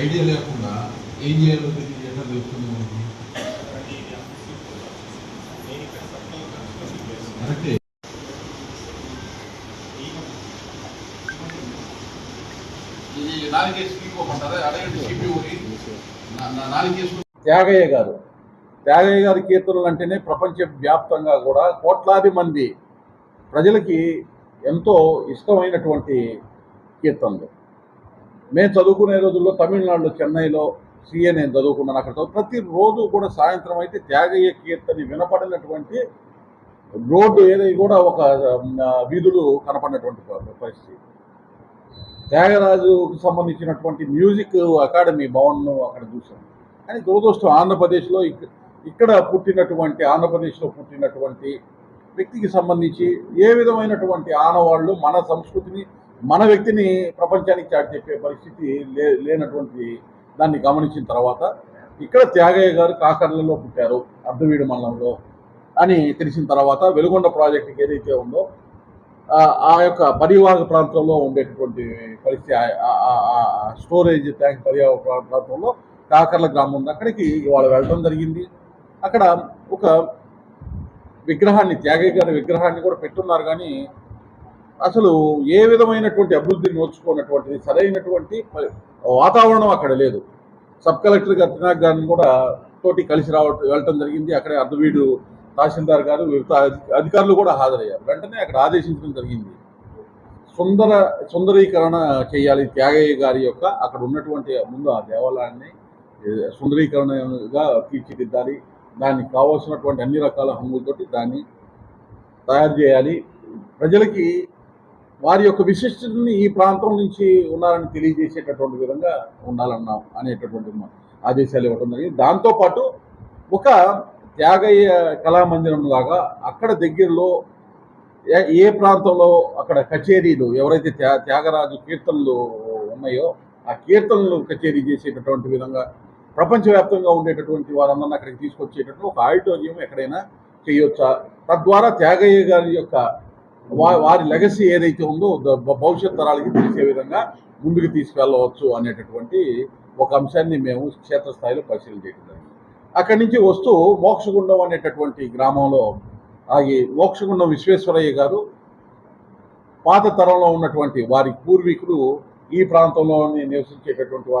Idea లేకుండా ఏం చేయాలో తెలుస్తుంది మనకి కరెక్టే. త్యాగయ్య గారు. త్యాగయ్య గారి కీర్తనలు అంటేనే ప్రపంచ వ్యాప్తంగా కూడా కోట్లాది మంది ప్రజలకి ఎంతో ఇష్టమైనటువంటి కీర్తనలు. మేము చదువుకునే రోజుల్లో తమిళనాడులో చెన్నైలో సీఏ నేను చదువుకున్నాను. అక్కడ ప్రతిరోజు కూడా సాయంత్రం అయితే త్యాగయ్య కీర్తని వినపడినటువంటి రోడ్డు ఏదైనా కూడా ఒక వీధులు కనపడినటువంటి పరిస్థితి. త్యాగరాజుకు సంబంధించినటువంటి మ్యూజిక్ అకాడమీ భవన్ను అక్కడ చూసాం కానీ దురదృష్టం ఆంధ్రప్రదేశ్లో ఇక్కడ పుట్టినటువంటి ఆంధ్రప్రదేశ్లో పుట్టినటువంటి వ్యక్తికి సంబంధించి ఏ విధమైనటువంటి ఆనవాళ్ళు మన సంస్కృతిని మన వ్యక్తిని ప్రపంచానికి చాటి చెప్పే పరిస్థితి లే లేనటువంటి దాన్ని గమనించిన తర్వాత ఇక్కడ త్యాగయ్య గారు కాకర్లలో పుట్టారు అర్ధవీడు మండలంలో అని తెలిసిన తర్వాత వెలుగొండ ప్రాజెక్టుకి ఏదైతే ఉందో ఆ- యొక్క పరివాహక ప్రాంతంలో ఉండేటటువంటి పరిస్థితి స్టోరేజ్ ట్యాంక్ పరివాహ ప్రాంతంలో కాకర్ల గ్రామం ఉంది. అక్కడికి ఇవాళ వెళ్ళడం జరిగింది. అక్కడ ఒక విగ్రహాన్ని త్యాగయ్య గారి విగ్రహాన్ని కూడా పెట్టున్నారు కానీ అసలు ఏ విధమైనటువంటి అభివృద్ధిని నోచుకున్నటువంటిది సరైనటువంటి వాతావరణం అక్కడ లేదు. సబ్ కలెక్టర్ గారు తినాక్ గారిని కూడా తోటి కలిసి రావటం వెళ్ళటం జరిగింది. అక్కడే అర్ధవీడు తహసీల్దార్ గారు వివిధ అధికారులు కూడా హాజరయ్యారు. వెంటనే అక్కడ ఆదేశించడం జరిగింది. సుందర సుందరీకరణ చేయాలి త్యాగయ్య గారి యొక్క అక్కడ ఉన్నటువంటి ముందు ఆ దేవాలయాన్ని సుందరీకరణగా తీర్చిదిద్దాలి. దానికి కావాల్సినటువంటి అన్ని రకాల హంగులతోటి దాన్ని తయారు చేయాలి. ప్రజలకి వారి యొక్క విశిష్టతని ఈ ప్రాంతం నుంచి ఉన్నారని తెలియజేసేటటువంటి విధంగా ఉండాలన్నాం అనేటటువంటి ఆదేశాలు ఇవ్వటం జరిగింది. దాంతోపాటు ఒక త్యాగయ్య కళామందిరం లాగా అక్కడ దగ్గరలో ఏ ఏ ప్రాంతంలో అక్కడ కచేరీలు ఎవరైతే త్యా త్యాగరాజు కీర్తనలు ఉన్నాయో ఆ కీర్తనలు కచేరీ చేసేటటువంటి విధంగా ప్రపంచవ్యాప్తంగా ఉండేటటువంటి వారందరినీ అక్కడికి తీసుకొచ్చేటట్టు ఒక ఆడిటోరియం ఎక్కడైనా చేయొచ్చా? తద్వారా త్యాగయ్య గారి యొక్క వారి లెగసీ ఏదైతే ఉందో భవిష్యత్ తరాలకి తెలిసే విధంగా ముందుకు తీసుకెళ్ళవచ్చు అనేటటువంటి ఒక అంశాన్ని మేము క్షేత్రస్థాయిలో పరిశీలన చేయడం జరిగింది. అక్కడి నుంచి వస్తూ మోక్షగుండం అనేటటువంటి గ్రామంలో ఆగి మోక్షగుండం విశ్వేశ్వరయ్య గారు పాత తరంలో ఉన్నటువంటి వారి పూర్వీకులు ఈ ప్రాంతంలో నివసించేటటువంటి వారు